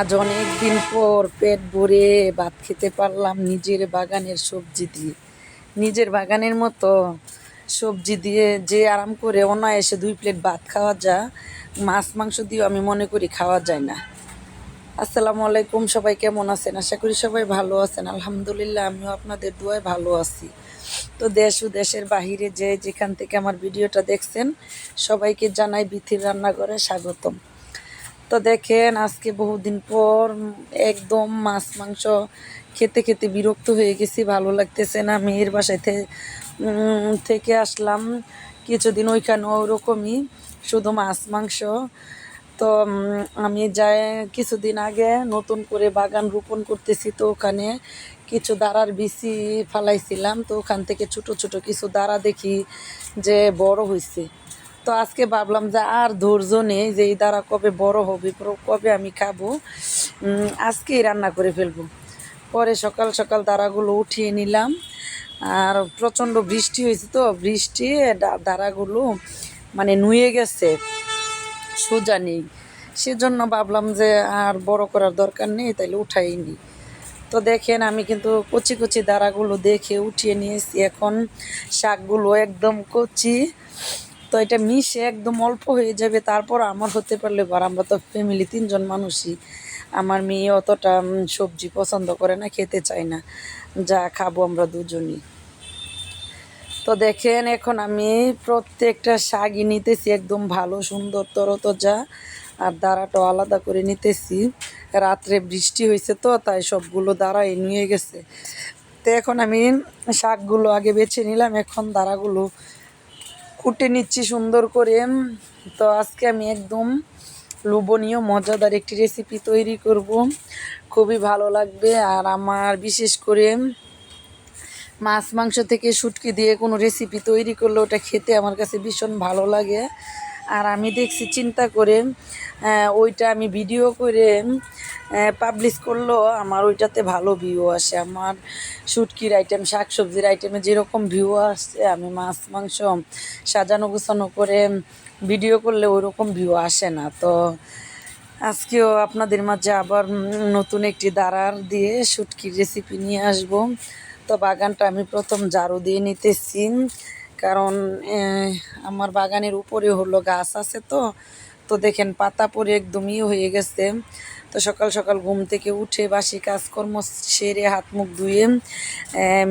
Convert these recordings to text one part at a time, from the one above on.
আজ অনেক দিন পর পেট ভরে ভাত খেতে পারলাম নিজের বাগানের সবজি দিয়ে। নিজের বাগানের মতো সবজি দিয়ে যে আরাম করে অনায়াসে দুই প্লেট ভাত খাওয়া যা, মাছ, মাংস দিয়েও আমি মনে করি খাওয়া যায় না। আসসালামু আলাইকুম, সবাই কেমন আছেন? আশা করি সবাই ভালো আছেন। আলহামদুলিল্লাহ, আমিও আপনাদের দুয়ায় ভালো আছি। তো দেশ ও দেশের বাহিরে যে যেখান থেকে আমার ভিডিওটা দেখছেন, সবাইকে জানাই বিথির রান্নাঘরে স্বাগতম। তো দেখেন আজকে বহুদিন পর একদম মাছ মাংস খেতে খেতে বিরক্ত হয়ে গেছি ভালো লাগতেছে না। মেয়ের উম, থেকে আসলাম কিছুদিন ওইখানে ওরকমই শুধু মাছ মাংস। তো আমি যাই কিছুদিন আগে নতুন করে বাগান রোপণ করতেছি তো ওখানে কিছু দাঁড়ার বিচি ফালাইছিলাম। তো ওখান থেকে ছোট ছোট কিছু দাঁড়া দেখি যে বড় হয়েছে তো আজকে ভাবলাম যে আর ধৈর্য নেই যে এই দ্বারা কবে বড় হবে কবে আমি খাব। আজকেই রান্না করে ফেলব। পরে সকাল সকাল দাঁড়াগুলো উঠিয়ে নিলাম। আর প্রচণ্ড বৃষ্টি হয়েছে তো, বৃষ্টি দাঁড়াগুলো মানে নুয়ে গেছে, সোজা নেই। সেজন্য ভাবলাম যে আর বড় করার দরকার নেই, তাইলে উঠাইনি তো দেখেন আমি কিন্তু কচি কচি দাঁড়াগুলো দেখে উঠিয়ে নিয়েছি। এখন শাকগুলো একদম কচি। তো এটা মিশে একদম অল্প হয়ে যাবে, তারপর আমার হতে পারলে আর আমরা তো ফ্যামিলি তিনজন মানুষই। আমার মেয়ে অতটা সবজি পছন্দ করে না, খেতে চায় না। যা খাব আমরা দুজনই। তো দেখেন, এখন আমি প্রত্যেকটা শাকই নিতেছি, একদম ভালো, সুন্দর, তরতজা। আর দাঁড়াটাও আলাদা করে নিতেছি। রাত্রে বৃষ্টি হয়েছে তো, তাই সবগুলো দাঁড়াই নিয়ে গেছে। তো এখন আমি শাকগুলো আগে বেছে নিলাম, এখন দাঁড়াগুলো কুটে নিচ্ছি সুন্দর করে। তো আজকে আমি একদম লোভনীয়, মজাদার একটি রেসিপি তৈরি করব। খুবই ভালো লাগবে। আর আমার বিশেষ করে মাছ, মাংস থেকে শুটকি দিয়ে কোনো রেসিপি তৈরি করলে ওটা খেতে আমার কাছে ভীষণ ভালো লাগে। আর আমি দেখছি, চিন্তা করে ওইটা আমি ভিডিও করে পাবলিশ করল, আমার ওইটাতে ভালো ভিউ আসে। আমার শুটকির আইটেম শাক সবজির আইটেমে যেরকম ভিউ আসছে আমি মাছ, মাংস সাজানো গুছানো করে ভিডিও করলে ওইরকম ভিউ আসে না। তো আজকেও আপনাদের মাঝে আবার নতুন একটি দাঁড়ার দিয়ে শুটকির রেসিপি নিয়ে আসব। তো বাগানটা আমি প্রথম ঝাড়ু দিয়ে নিতেছি, কারণ আমার বাগানের উপরে হলো গাছ আছে তো তো দেখেন পাতা পরে একদম ইয়ে হয়ে গেছে। তো সকাল সকাল ঘুম থেকে উঠে বাসি কাজকর্ম সেরে হাত মুখ ধুয়ে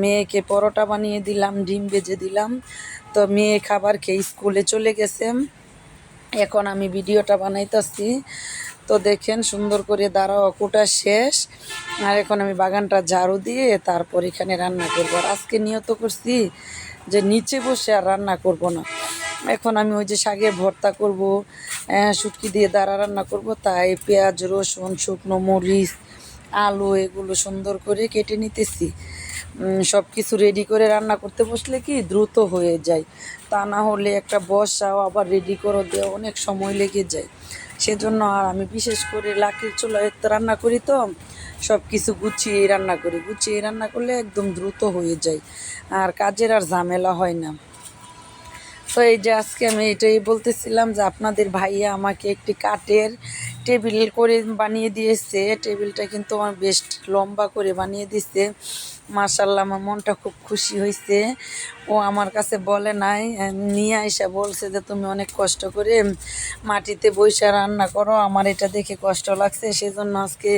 মেয়েকে পরোটা বানিয়ে দিলাম, ডিম বেজে দিলাম। তো মেয়ে খাবার খেয়ে স্কুলে চলে গেছে। এখন আমি ভিডিওটা বানাইতেছি। তো দেখেন সুন্দর করে দাঁড়াও, কোটা শেষ। আর এখন আমি বাগানটা ঝাড়ু দিয়ে তারপর এখানে রান্না করব। আর আজকে নিয়ত করছি যে নিচে বসে আর রান্না করব না। এখন আমি ওই যে শাকের ভর্তা করব শুটকি দিয়ে দাঁড়া রান্না করব, তাই পেঁয়াজ, রসুন, শুকনো মরিচ, আলু এগুলো সুন্দর করে কেটে নিতেছি। সব কিছু রেডি করে রান্না করতে বসলে কি দ্রুত হয়ে যায়। তা না হলে একটা বসাও আবার রেডি করে দেওয়া অনেক সময় লেগে যায়। সেজন্য আর আমি বিশেষ করে লাকড়ির চুলায় রান্না করি তো সব কিছু গুছিয়ে রান্না করি। গুছিয়ে রান্না করলে একদম দ্রুত হয়ে যায়। আর কাজের আর ঝামেলা হয় না। তো এই যে আজকে আমি এটাই বলতেছিলাম যে আপনাদের ভাইয়া আমাকে একটি কাঠের টেবিল করে বানিয়ে দিয়েছে। টেবিলটা কিন্তু আমার বেশ লম্বা করে বানিয়ে দিছে মার্শাল্লাহ আমার মনটা খুব খুশি হয়েছে ও আমার কাছে বলে নাই, নিয়ে আইসা বলছে যে তুমি অনেক কষ্ট করে মাটিতে বৈশা রান্না করো, আমার এটা দেখে কষ্ট লাগছে, সেজন্য আজকে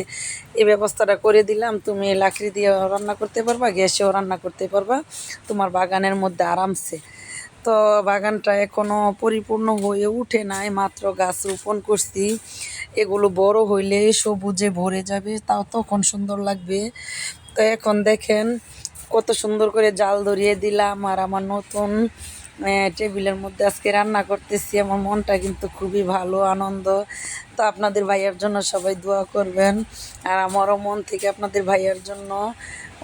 এই ব্যবস্থাটা করে দিলাম। তুমি লাকড়ি দিয়ে রান্না করতে পারবা, গ্যাসেও রান্না করতে পারবা। তোমার বাগানের মধ্যে আরামসে। তো বাগানটা এখনও পরিপূর্ণ হয়ে উঠে নাই, মাত্র গাছ রোপণ করছি। এগুলো বড় হইলে সবুজে ভরে যাবে, তাও তখন সুন্দর লাগবে। তো এখন দেখেন, কত সুন্দর করে জাল ধরিয়ে দিলাম আর আমার নতুন টেবিলের মধ্যে আজকে রান্না করতেছি। আমার মনটা কিন্তু খুবই ভালো, আনন্দ। তো আপনাদের ভাইয়ার জন্য সবাই দোয়া করবেন। আর আমারও মন থেকে আপনাদের ভাইয়ার জন্য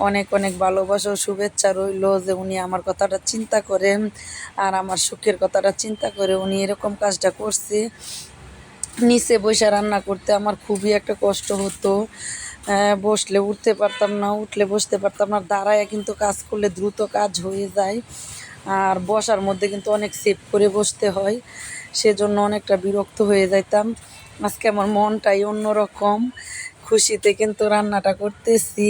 অনেক অনেক ভালোবাসা ও শুভেচ্ছা রইল যে উনি আমার কথাটা চিন্তা করেন আর আমার সুখের কথাটা চিন্তা করে উনি এরকম কাজটা করছে। নিচে বসে রান্না করতে আমার খুবই একটা কষ্ট হতো। বসলে উঠতে পারতাম না, উঠলে বসতে পারতাম না দাঁড়ায় কিন্তু কাজ করলে দ্রুত কাজ হয়ে যায়। আর বসার মধ্যে কিন্তু অনেক সেভ করে বসতে হয়। সেজন্য অনেকটা বিরক্ত হয়ে যাইতাম। আজকে আমার মনটাই অন্যরকম। খুশিতে কিন্তু রান্নাটা করতেছি।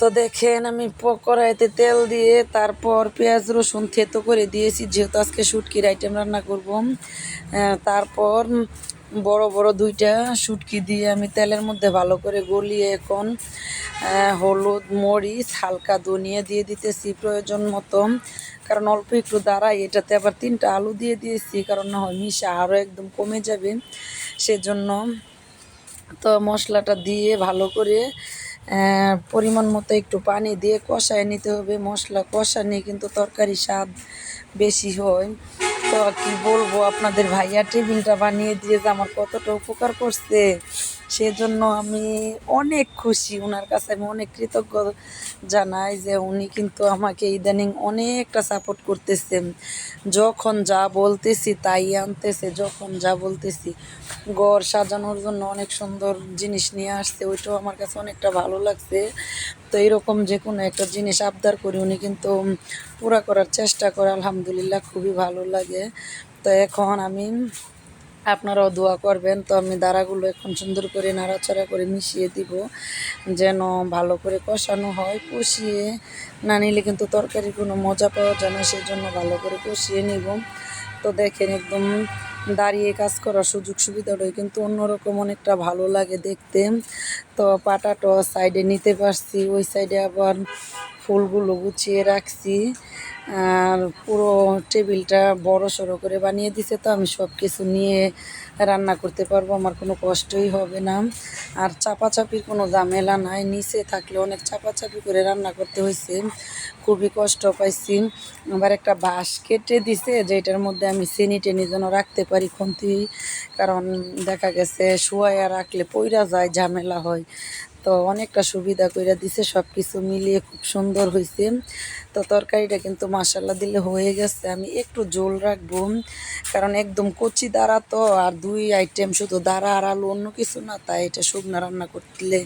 তো দেখেন আমি কড়াইতে তেল দিয়ে তারপর পেঁয়াজ, রসুন থেতো করে দিয়েছি, যেহেতু আজকে শুটকির আইটেম রান্না করব। তারপর বড় বড় দুইটা শুটকি দিয়ে আমি তেলের মধ্যে ভালো করে গলিয়ে এখন হলুদ, মরিচ, হালকা ধনিয়া দিয়ে দিতেছি প্রয়োজন মতো। কারণ অল্প একটু দাঁড়াই এটাতে আবার তিনটা আলু দিয়ে দিয়েছি, কারণ না হয় মিশা আরও একদম কমে যাবে। সেজন্য তো মশলাটা দিয়ে ভালো করে পরিমাণ মতো একটু পানি দিয়ে কষায় নিতে হবে। মশলা কষা নিয়ে কিন্তু তরকারি স্বাদ বেশি হয়। তো কি বলব, আপনাদের ভাইয়া টেবিলটা বানিয়ে দিয়ে যে আমার কতটা উপকার করছে। সেজন্য আমি অনেক খুশি ওনার কাছে আমি অনেক কৃতজ্ঞ জানাই যে উনি কিন্তু আমাকে ইদানিং অনেকটা সাপোর্ট করতেছেন যখন যা বলতেছি তাই আনতেছে, যখন যা বলতেছি ঘর সাজানোর জন্য অনেক সুন্দর জিনিস নিয়ে আসছে, ওইটাও আমার কাছে অনেকটা ভালো লাগছে। তো এরকম যে কোনো একটা জিনিস আবদার করি, উনি কিন্তু পুরা করার চেষ্টা করে, আলহামদুলিল্লাহ খুবই ভালো লাগে। তো এখন আমি আপনারাও দোয়া করবেন, তো আমি দাঁড়াগুলো এখন সুন্দর করে নাড়াচাড়া করে মিশিয়ে দিব, যেন ভালো করে কষানো হয়। কষিয়ে না নিলে কিন্তু তরকারির কোনো মজা পাওয়া যায় না সেই জন্য ভালো করে কষিয়ে নিব। তো দেখেন একদম দাঁড়িয়ে কাজ করার সুযোগ সুবিধা সুবিধাটাই কিন্তু অন্যরকম অনেকটা ভালো লাগে দেখতে। তো পাটাটো সাইডে নিতে পারছি, ওই সাইডে আবার ফুলগুলো গুছিয়ে রাখছি। আর পুরো টেবিলটা বড় সড়ো করে বানিয়ে দিছে তো আমি সব কিছু নিয়ে রান্না করতে পারব, আমার কোনো কষ্টই হবে না। আর চাপাচাপির কোনো ঝামেলা নাই, নিচে থাকলে অনেক চাপাচাপি করে রান্না করতে হয়েছে খুবই কষ্ট পাইছি। আবার একটা বাঁশ কেটে দিছে, যেটার মধ্যে আমি চিনি টেনি যেন রাখতে পারি খুন্তি, কারণ দেখা গেছে শুয়াইয়া রাখলে পইরা যায়, ঝামেলা হয়। তো অনেকটা সুবিধা কইরা দিছে সব কিছু মিলিয়ে খুব সুন্দর হয়েছে তো তরকারিটা কিন্তু মাসাল্লা দিলে হয়ে গেছে। আমি একটু জোল রাখব, কারণ একদম কচি দাঁড়া তো, আর দুই আইটেম শুধু দাঁড়া আর আলু, অন্য কিছু না, তাই এটা শুকনো রান্না করলে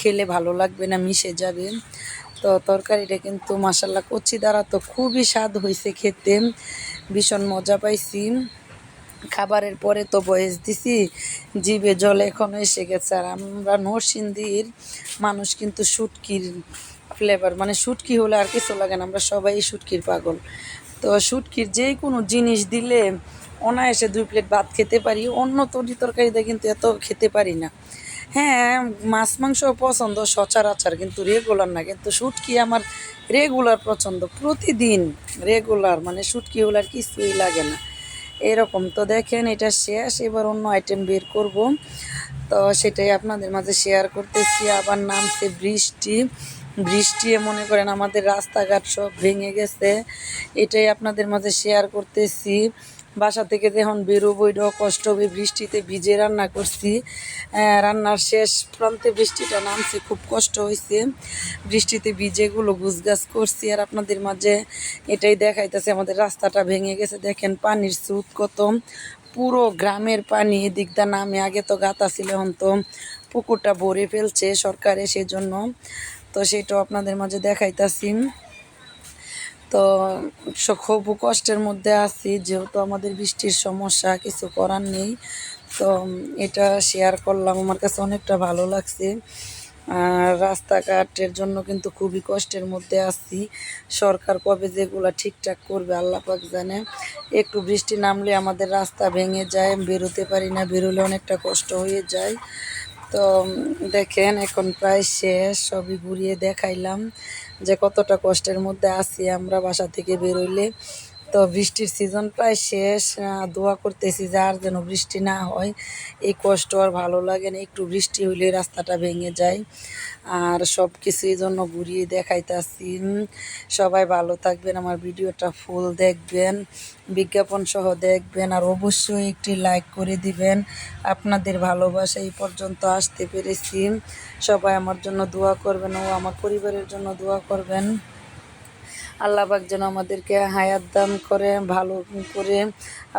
খেলে ভালো লাগবে না, মিশে যাবে। তো তরকারিটা কিন্তু মাসাল্লা কচি দাঁড়া তো খুবই স্বাদ হয়েছে খেতে, ভীষণ মজা পাইছি। খাবারের পরে তো বয়স দিছি, জিভে জল এখনও এসে গেছে। আর আমরা নরসিংদীর মানুষ কিন্তু শুটকির ফ্লেভার মানে শুটকি হলে আর কিছু লাগে না, আমরা সবাই শুটকির পাগল। তো শুটকির যে কোনো জিনিস দিলে অনায়াসে দুই প্লেট ভাত খেতে পারি, অন্য তরি তরকারিতে কিন্তু এত খেতে পারি না। হ্যাঁ মাছ মাংস পছন্দ সচরাচর কিন্তু রেগুলার না, কিন্তু শুটকি আমার রেগুলার পছন্দ। প্রতিদিন রেগুলার মানে শুটকি হলে আর কিছুই লাগে না। এরকম। তো দেখেন, এটা শেষ। এবার অন্য আইটেম বের করব। তো সেটাই আপনাদের মাঝে শেয়ার করতেছি। আবার নামছে বৃষ্টি। বৃষ্টি, মনে করেন আমাদের রাস্তাঘাট সব ভেঙে গেছে। এটাই আপনাদের মাঝে শেয়ার করতেছি। বাসা থেকে যখন বেরোবো, এটাও কষ্ট হবে বৃষ্টিতে ভিজে রান্না করছি। রান্নার শেষ প্রান্তে বৃষ্টিটা নামছে, খুব কষ্ট হয়েছে বৃষ্টিতে ভিজেগুলো গুছগাছ করছি আর আপনাদের মাঝে এটাই দেখাইতেছে, আমাদের রাস্তাটা ভেঙে গেছে। দেখেন পানির স্রোত কত, পুরো গ্রামের পানি এদিক দা নামে। আগে তো গাতা ছিল এখন তো পুকুরটা ভরে ফেলছে সরকারে সেজন্য। তো সেটাও আপনাদের মাঝে দেখাইতাছি। তো খুব কষ্টের মধ্যে আছি, যেহেতু আমাদের বৃষ্টির সমস্যা, কিছু করার নেই। তো এটা শেয়ার করলাম, আমার কাছে অনেকটা ভালো লাগছে। আর রাস্তাঘাটের জন্য কিন্তু খুবই কষ্টের মধ্যে আছি। সরকার কবে যেগুলা ঠিকঠাক করবে, আল্লাহ পাক জানে। একটু বৃষ্টি নামলে আমাদের রাস্তা ভেঙে যায়, বেরোতে পারি না, বেরোলে অনেকটা কষ্ট হয়ে যায়। তো দেখেন, এখন প্রায় শেষ, সবই ঘুরিয়ে দেখাইলাম। যে কতটা কষ্টের মধ্যে আছি আমরা বাসা থেকে বেরোইলে তো বৃষ্টির সিজন প্রায় শেষ দোয়া করতেছি যার যেন বৃষ্টি না হয়। এই কষ্ট আর ভালো লাগে না, একটু বৃষ্টি হইলে রাস্তাটা ভেঙে যায়। আর সব কিছুর জন্য ঘুরিয়ে দেখাইতাছি। সবাই ভালো থাকবেন, আমার ভিডিওটা ফুল দেখবেন, বিজ্ঞাপন সহ দেখবেন, আর অবশ্যই একটি লাইক করে দিবেন। আপনাদের ভালোবাসা এই পর্যন্ত আসতে পেরেছি। সবাই আমার জন্য দোয়া করবেন ও আমার পরিবারের জন্য দোয়া করবেন। আল্লাহ পাক যেন আমাদেরকে হায়াত দান করে, ভালো করে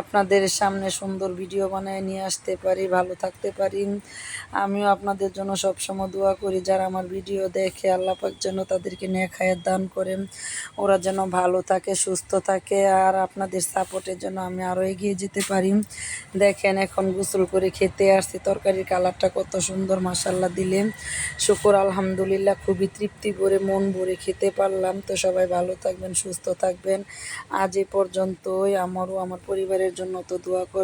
আপনাদের সামনে সুন্দর ভিডিও বানায় নিয়ে আসতে পারি, ভালো থাকতে পারি। আমিও আপনাদের জন্য সবসময় দোয়া করি, যারা আমার ভিডিও দেখে আল্লাহ পাক যেন তাদেরকে নেক হায়াত দান করেন। ওরা যেন ভালো থাকে, সুস্থ থাকে, আর আপনাদের সাপোর্টের জন্য আমি আরও এগিয়ে যেতে পারি। দেখেন এখন গোসল করে খেতে আসছি, তরকারির কালারটা কত সুন্দর মাসাল্লাহ দিলে। শুকর, আলহামদুলিল্লাহ, খুবই তৃপ্তি করে মন ভরে খেতে পারলাম। তো সবাই ভালো থাকবেন সুস্থ থাকবেন। আজ এ পর্যন্তই। আমারও আমার পরিবারের জন্য তো দোয়া